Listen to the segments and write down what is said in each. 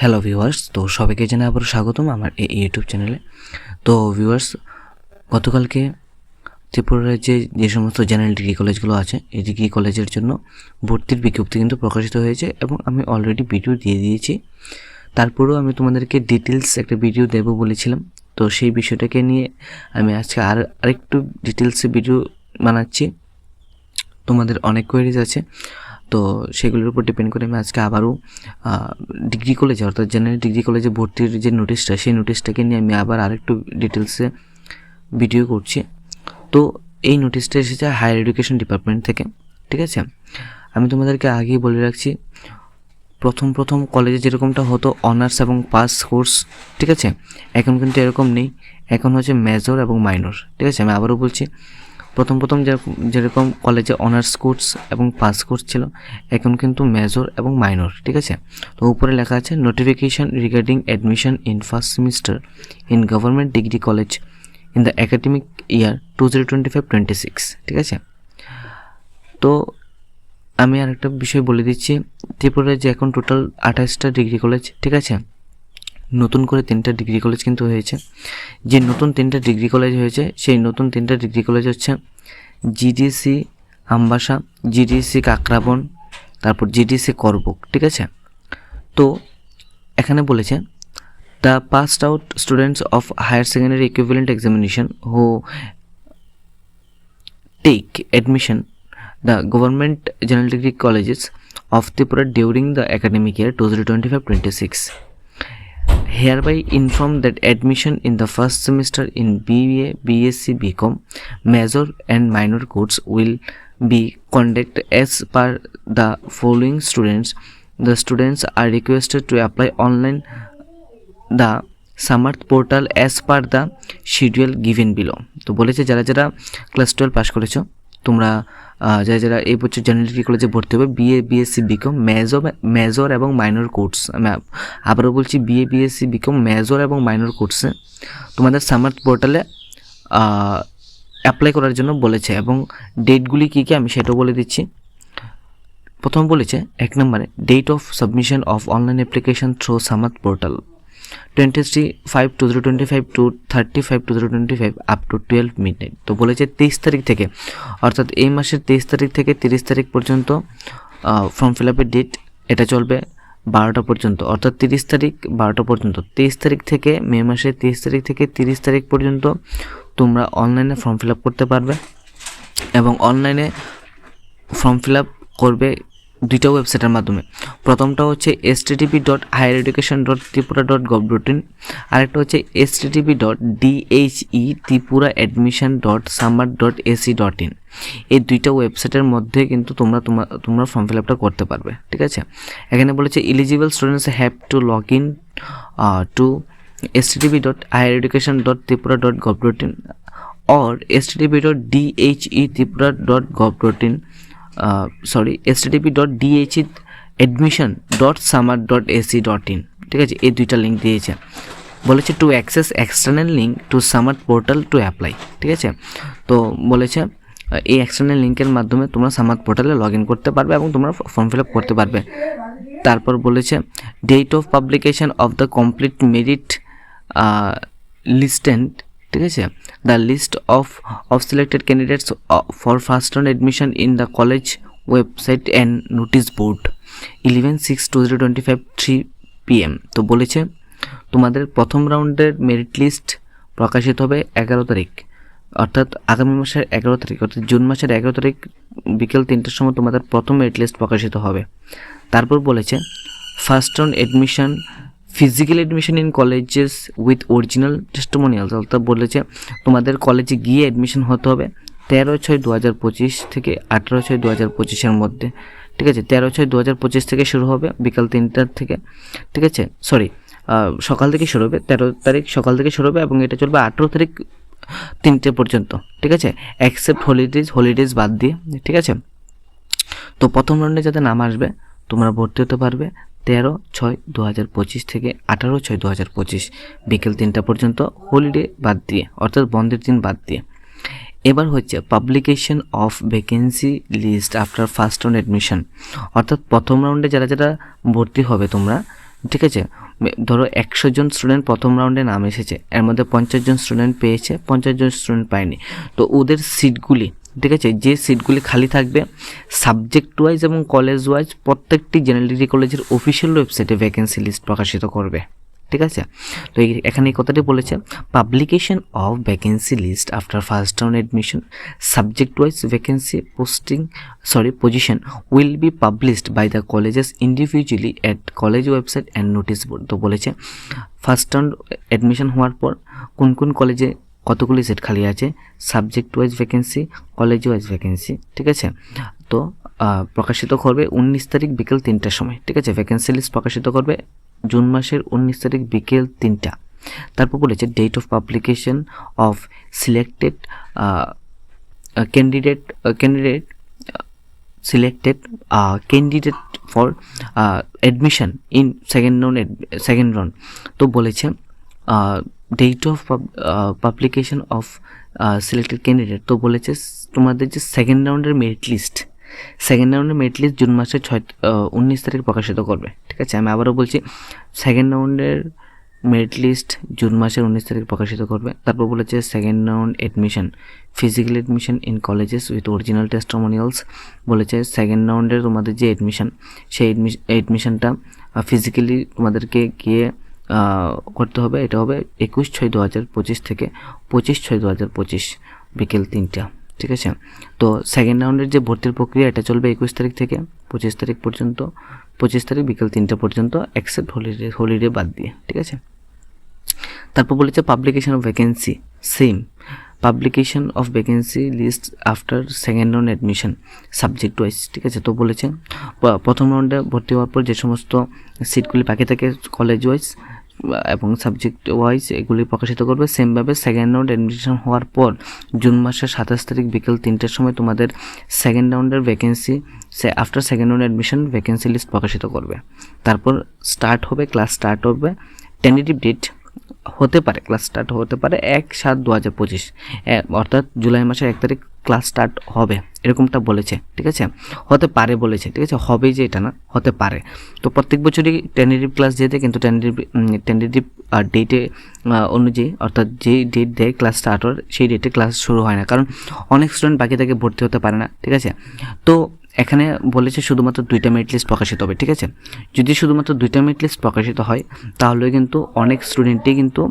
Hello viewers তো সবাইকে জানাই আবারও স্বাগতম আমার এই ইউটিউব চ্যানেলে তো ভিউয়ার্স গতকালকে ত্রিপুরার যে যে সমস্ত জেনারেল ডিগ্রি কলেজগুলো আছে, এই ডিগ্রি কলেজের জন্য ভর্তির বিজ্ঞপ্তি কিন্তু প্রকাশিত হয়েছে এবং আমি অলরেডি ভিডিও দিয়ে দিয়েছি। তারপরেও আমি তোমাদেরকে ডিটেলস একটা ভিডিও দেবো বলেছিলাম। তো সেই বিষয়টাকে নিয়ে আমি আজকে আর আরেকটু ডিটেলসে ভিডিও বানাচ্ছি। তোমাদের অনেক কোয়েরিজ আছে। তো সেগুলোর উপর ডিপেন্ড করে আমি আজকে আবারও ডিগ্রি কলেজে অর্থাৎ জেনারেল ডিগ্রি কলেজে ভর্তির যে নোটিশটা সেই নোটিশটাকে নিয়ে আমি আবার আরেকটু ডিটেলসে ভিডিও করছি। তো এই নোটিশটা এসেছে হায়ার এডুকেশন ডিপার্টমেন্ট থেকে, ঠিক আছে? আমি তোমাদেরকে আগেই বলে রাখছি, প্রথম প্রথম কলেজে যেরকমটা হতো অনার্স এবং পাস কোর্স ঠিক আছে? এখন কিন্তু এরকম নেই। এখন হচ্ছে মেজর এবং মাইনর ঠিক আছে? আমি আবারও বলছি প্রথম প্রথম যেরকম কলেজে অনার্স কোর্স এবং পাস কোর্স ছিল, এখন কিন্তু মেজর এবং মাইনর ঠিক আছে? তো উপরে লেখা আছে notification regarding admission in first semester in government degree college in the academic year two zero twenty five twenty six ঠিক আছে? তো আমি আর একটা বিষয় বলে দিচ্ছি, ত্রিপুরায় যে এখন টোটাল আঠাশটা ডিগ্রি কলেজ ঠিক আছে? নতুন করে তিনটা ডিগ্রি কলেজ কিন্তু হয়েছে। যে নতুন তিনটা ডিগ্রি কলেজ হয়েছে, সেই নতুন তিনটা ডিগ্রি কলেজ হচ্ছে জিডিসি আমবাসা জিডিসি কাকরাবন তারপর জিডিসি করবুক ঠিক আছে? তো এখানে বলেছে the passed out students of higher secondary equivalent examination who take admission the government general degree colleges of general during the of year during the twenty five 2025-26 hereby inform that admission in the first semester in BA, BSc, BCom, major and minor courses will be conducted as per the following students. The students are requested to apply online the Samarth portal as per the schedule given below তো বলেছে যারা যারা class twelve pass করেছ তোমরা যারা যারা এই বছর জেনারেল কলেজে ভর্তি হবে BA BSc BCom major major এবং মাইনর কোর্স আবারও বলছি বিএ বিএসসি বিকম মেজর এবং মাইনর কোর্সে তোমাদের সামার্থ পোর্টালে অ্যাপ্লাই করার জন্য বলেছে এবং ডেটগুলি কী কী আমি সেটাও বলে দিচ্ছি। প্রথম বলেছে, এক নম্বরে date of submission of online application through Samarth portal twenty five two zero twenty five two thirty five two zero twenty five up to twelve midnight তো বলেছে তেইশ তারিখ থেকে, অর্থাৎ এই মাসের তেইশ তারিখ থেকে তিরিশ তারিখ পর্যন্ত ফর্ম ফিল আপের ডেট এটা চলবে বারোটা পর্যন্ত, অর্থাৎ তিরিশ তারিখ বারোটা পর্যন্ত। তেইশ তারিখ থেকে, মে মাসের তেইশ তারিখ থেকে তিরিশ তারিখ পর্যন্ত তোমরা অনলাইনে ফর্ম ফিল আপ করতে পারবে এবং অনলাইনে ফর্ম ফিল আপ করবে দুইটা ওয়েবসাইটের মাধ্যমে। প্রথমটা হচ্ছে S TTP dot higher education dot Tripura dot gov dot in আরেকটা হচ্ছে S TTP dot DHE Tripura admission dot Samarth dot AC dot in এই দুইটা ওয়েবসাইটের মধ্যে কিন্তু তোমরা তোমার তোমরা ফর্ম ফিল আপটা করতে পারবে, ঠিক আছে? এখানে বলেছে eligible students have to log in to S TTP dot higher education dot Tripura dot gov dot in or http uh, sorry http dot dhe admission dot summer dot ac dot in ঠিক আছে? এই দুইটা link দিয়েছে। বলেছে to access external link to Samarth portal to apply ঠিক আছে? তো বলেছে এই এক্সটার্নাল লিঙ্কের মাধ্যমে তোমরা সামার পোর্টালে লগ ইন করতে পারবে এবং তোমরা ফর্ম ফিল আপ করতে পারবে। তারপর বলেছে date of publication of the complete merit list and ঠিক আছে? The list of of selected candidates for first round admission in the college website and notice board eleven six two zero twenty five three PM তো বলেছে, তোমাদের প্রথম রাউন্ডের merit list প্রকাশিত হবে এগারো তারিখ। অর্থাৎ আগামী মাসের এগারো তারিখ, অর্থাৎ জুন মাসের এগারো তারিখ বিকেল তিনটার সময় তোমাদের প্রথম মেরিট লিস্ট প্রকাশিত হবে। তারপর বলেছে first round admission physical admission in colleges with original testimonials অর্থাৎ বলেছে তোমাদের কলেজে গিয়ে অ্যাডমিশন হতে হবে তেরো ছয় দু হাজার পঁচিশ থেকে আঠেরো ছয় দু হাজার পঁচিশের মধ্যে, ঠিক আছে? তেরো ছয় দু হাজার পঁচিশ থেকে শুরু হবে, বিকাল তিনটার থেকে, ঠিক আছে? সরি সকাল থেকে শুরু হবে, তেরো তারিখ সকাল থেকে শুরু হবে এবং এটা চলবে আঠেরো তারিখ তিনটে পর্যন্ত, ঠিক আছে? অ্যাকসেপ্ট হলিডেজ হলিডেজ বাদ দিয়ে, ঠিক আছে? তো প্রথম রাউন্ডে যাতে নাম আসবে তোমরা ভর্তি হতে পারবে তেরো ছয় দু হাজার পঁচিশ থেকে আঠারো ছয় দু হাজার পঁচিশ। বিকেল তিনটা পর্যন্ত হলিডে বাদ দিয়ে, অর্থাৎ বন্ধের দিন বাদ দিয়ে। এবার হচ্ছে publication of vacancy list after first round admission অর্থাৎ প্রথম রাউন্ডে যারা যারা ভর্তি হবে তোমরা, ঠিক আছে? ধরো একশো জন স্টুডেন্ট প্রথম রাউন্ডে নাম এসেছে, এর মধ্যে পঞ্চাশ জন স্টুডেন্ট পেয়েছে, পঞ্চাশ জন স্টুডেন্ট পায়নি। তো ওদের সিটগুলি ঠিক আছে? যে সিটগুলি খালি থাকবে সাবজেক্ট ওয়াইজ এবং কলেজ ওয়াইজ প্রত্যেকটি জেনারেল ডিগ্রি কলেজের অফিসিয়াল ওয়েবসাইটে ভ্যাকেন্সি লিস্ট প্রকাশিত করবে। ঠিক আছে? তো এখানে এই কথাটি বলেছে publication of vacancy list after first round admission subject wise vacancy posting sorry position will be published by the colleges individually at college website and notice board তো বলেছে ফার্স্ট রাউন্ড অ্যাডমিশন হওয়ার পর কোন কোন কলেজে কতগুলি সিট খালি আছে? Subject wise vacancy college wise vacancy ঠিক আছে? তো প্রকাশিত করবে উনিশ তারিখ বিকেল তিনটার সময়, ঠিক আছে? ভ্যাকেন্সি লিস্ট প্রকাশিত করবে জুন মাসের উনিশ তারিখ বিকেল তিনটা। তারপর বলেছে date of publication of selected candidate candidate selected candidate for for in second second round, second তো বলেছে date of publication of selected candidate তো বলেছে তোমাদের যে সেকেন্ড রাউন্ডের মেরিট লিস্ট সেকেন্ড রাউন্ডের মেরিট লিস্ট জুন মাসের ছয় উনিশ তারিখ প্রকাশিত করবে। ঠিক আছে? আমি আবারও বলছি সেকেন্ড রাউন্ডের মেরিট লিস্ট জুন মাসের উনিশ তারিখ প্রকাশিত করবে। তারপর বলেছে second round admission physical admission in colleges with original testimonials বলেছে সেকেন্ড রাউন্ডের তোমাদের যে এডমিশন সেই এডমিশনটা ফিজিক্যালি তোমাদেরকে গিয়ে করতে হবে। এটা হবে একুশ ছয় দু হাজার পঁচিশ থেকে পঁচিশ ছয় দু হাজার পঁচিশ বিকেল তিনটা, ঠিক আছে? তো সেকেন্ড রাউন্ডের যে ভর্তির প্রক্রিয়া, এটা চলবে একুশ তারিখ থেকে পঁচিশ তারিখ পর্যন্ত, পঁচিশ তারিখ বিকেল তিনটা পর্যন্ত অ্যাকসেপ্ট হলিডে হলিডে বাদ দিয়ে, ঠিক আছে? তারপর বলেছে publication of vacancy same publication of vacancy list after second round admission subject wise ঠিক আছে? তো বলেছে, প- প্রথম রাউন্ডে ভর্তি হওয়ার পর যে সমস্ত সিটগুলি বাকি থাকে কলেজ ওয়াইজ এবং সাবজেক্ট ওয়াইজ এগুলি প্রকাশিত করবে সেমভাবে সেকেন্ড রাউন্ড অ্যাডমিশন হওয়ার পর জুন মাসের সাতাশ তারিখ বিকেল তিনটের সময় তোমাদের সেকেন্ড রাউন্ডের ভ্যাকেন্সি সে after second round admission vacancy list প্রকাশিত করবে। তারপর স্টার্ট হবে ক্লাস স্টার্ট হবে। টেন্টেটিভ ডেট হতে পারে ক্লাস স্টার্ট হতে পারে এক সাত দু হাজার পঁচিশ অর্থাৎ জুলাই মাসের এক তারিখ ক্লাস স্টার্ট হবে। এরকমটা বলেছে, ঠিক আছে? হতে পারে বলেছে, ঠিক আছে? হবে যে এটা না, হতে পারে। তো প্রত্যেক বছরই টেন্ডেটিভ ক্লাস যেতে কিন্তু টেন্ডেটিভ টেন্ডেটিভ ডেটে অনুযায়ী, অর্থাৎ যেই ডেট দেয় ক্লাস স্টার্ট সেই ডেটে ক্লাস শুরু হয় না। কারণ অনেক স্টুডেন্ট বাকি থেকে ভর্তি হতে পারে না, ঠিক আছে? তো এখানে বলেছে শুধুমাত্র দুইটা মেরিট লিস্ট প্রকাশিত হবে, ঠিক আছে? যদি শুধুমাত্র দুইটা মেরিট লিস্ট প্রকাশিত হয়, তাহলে কিন্তু অনেক স্টুডেন্টই কিন্তু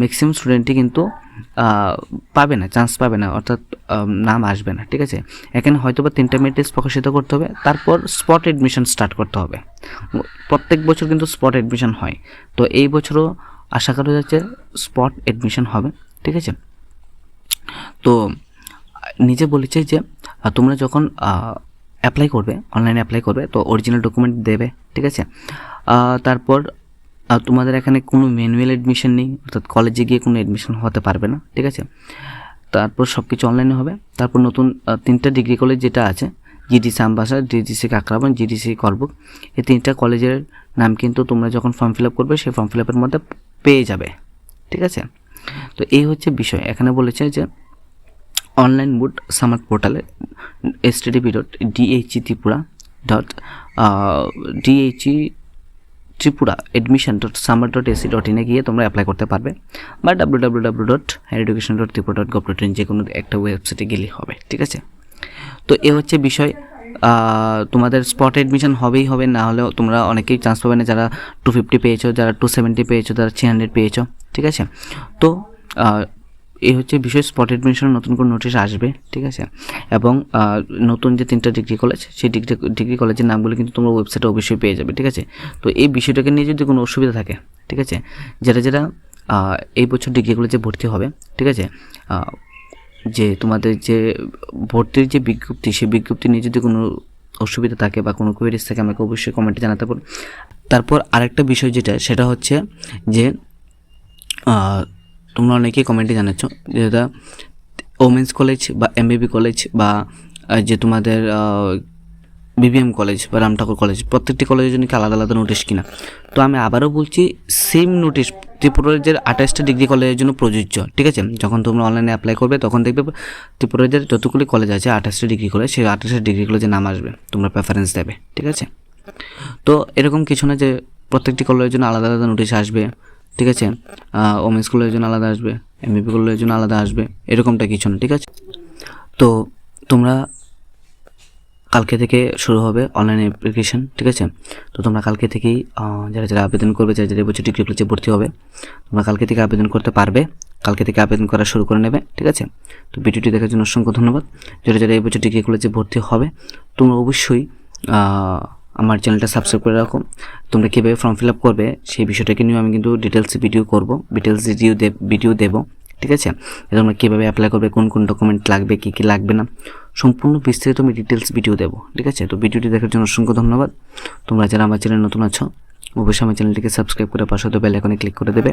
ম্যাক্সিমাম স্টুডেন্টই কিন্তু পাবে না চান্স পাবে না, অর্থাৎ নাম আসবে না, ঠিক আছে? এখানে হয়তো বা তিনটা মেরিট লিস্ট প্রকাশিত করতে হবে, তারপর স্পট এডমিশন স্টার্ট করতে হবে। প্রত্যেক বছর কিন্তু স্পট এডমিশন হয়। তো এই বছরও আশা করা যাচ্ছে স্পট এডমিশন হবে, ঠিক আছে? তো নিজে বলেছে যে তোমরা যখন অ্যাপ্লাই করবে অনলাইনে অ্যাপ্লাই করবে, তো অরিজিনাল ডকুমেন্ট দেবে, ঠিক আছে? তারপর তোমাদের এখানে কোনো ম্যানুয়াল অ্যাডমিশন নেই, অর্থাৎ কলেজে গিয়ে কোনো অ্যাডমিশন হতে পারবে না, ঠিক আছে? তারপর সব কিছু অনলাইনে হবে, তারপর নতুন তিনটা ডিগ্রি কলেজ যেটা আছে GDC Ambassa DDC Kakraban GDC Karbook এই তিনটা কলেজের নাম কিন্তু তোমরা যখন ফর্ম ফিল আপ করবে, সেই ফর্ম ফিল আপের মধ্যে পেয়ে যাবে, ঠিক আছে? তো এই হচ্ছে বিষয়। এখানে বলেছে যে অনলাইন বুট সামার পোর্টালে S TDP dot DHE Tripura dot DHE Tripura admission dot Samarth dot AC dot ইনে গিয়ে তোমরা অ্যাপ্লাই করতে পারবে বা W W W dot higher education dot Tripura dot gov dot in যে কোনো একটা ওয়েবসাইটে গেলেই হবে, ঠিক আছে? তো এ হচ্ছে বিষয় তোমাদের স্পট এডমিশন হবেই হবে, না হলেও তোমরা অনেকেই চান্স পাবে না, যারা টু ফিফটি পেয়েছ, যারা টু সেভেন্টি পেয়েছ, যারা থ্রি হান্ড্রেড পেয়েছ, ঠিক আছে? তো এই হচ্ছে বিষয় স্পট এডমিশন নতুন করে নোটিশ আসবে, ঠিক আছে? এবং নতুন যে তিনটা ডিগ্রি কলেজ সেই ডিগ্রি ডিগ্রি কলেজের নামগুলো কিন্তু তোমরা ওয়েবসাইটে অবশ্যই পেয়ে যাবে, ঠিক আছে? তো এই বিষয়টাকে নিয়ে যদি কোনো অসুবিধা থাকে, ঠিক আছে? যারা যারা এই বছর ডিগ্রি কলেজে ভর্তি হবে, ঠিক আছে? যে তোমাদের যে ভর্তির যে বিজ্ঞপ্তি, সেই বিজ্ঞপ্তি নিয়ে যদি কোনো অসুবিধা থাকে বা কোনো কোয়েরিজ থাকে, আমাকে অবশ্যই কমেন্টে জানাতে পারো। তারপর আরেকটা বিষয় যেটা, সেটা হচ্ছে যে তোমরা অনেকেই কমেন্টে জানাচ্ছ যেটা ওমেন্স কলেজ বা এমবিবি কলেজ বা যে তোমাদের বিবিএম কলেজ বা রাম ঠাকুর কলেজ প্রত্যেকটি কলেজের জন্য কি আলাদা আলাদা নোটিশ কিনা? তো আমি আবারও বলছি সেম নোটিশ ত্রিপুরাজের আঠাশটা ডিগ্রি কলেজের জন্য প্রযোজ্য, ঠিক আছে? যখন তোমরা অনলাইনে অ্যাপ্লাই করবে, তখন দেখবে ত্রিপুরাজের যতগুলি কলেজ আছে, আঠাশটা ডিগ্রি কলেজ সেই আঠাশটা ডিগ্রি কলেজের নাম আসবে, তোমরা প্রেফারেন্স দেবে, ঠিক আছে? তো এরকম কিছু না যে প্রত্যেকটি কলেজের জন্য আলাদা আলাদা নোটিশ আসবে ঠিক আছে? ওমেন্স কলেজের জন্য আলাদা আসবে এমবিপি কলেজের জন্য আলাদা আসবে, এরকমটা কিছু না, ঠিক আছে? তো তোমরা কালকে থেকে শুরু হবে অনলাইন অ্যাপ্লিকেশন ঠিক আছে? তো তোমরা কালকে থেকেই যারা যারা আবেদন করবে, যারা যারা বছর ডিগ্রি কলেজে ভর্তি হবে, তোমরা কালকে থেকে আবেদন করতে পারবে, কালকে থেকে আবেদন করা শুরু করে নেবে, ঠিক আছে? তো ভিডিওটি দেখার জন্য অসংখ্য ধন্যবাদ। যারা যারা এবছর ডিগ্রি কলেজে ভর্তি হবে, তোমরা অবশ্যই আমার চ্যানেলটা সাবস্ক্রাইব করে রাখো। তোমরা কীভাবে ফর্ম ফিল আপ করবে সেই বিষয়টাকে নিয়ে আমি কিন্তু ডিটেলস ভিডিও করব ডিটেলস ভিডিও ভিডিও দেবো, ঠিক আছে? তোমরা কীভাবে অ্যাপ্লাই করবে, কোন কোন ডকুমেন্ট লাগবে, কী কী লাগবে না, সম্পূর্ণ বিস্তারিত আমি ডিটেলস ভিডিও দেবো, ঠিক আছে? তো ভিডিওটি দেখার জন্য অসংখ্য ধন্যবাদ। তোমরা যারা আমার চ্যানেল নতুন আছো, অবশ্যই আমার চ্যানেলটিকে সাবস্ক্রাইব করে পাশে বেল আইকনে ক্লিক করে দেবে।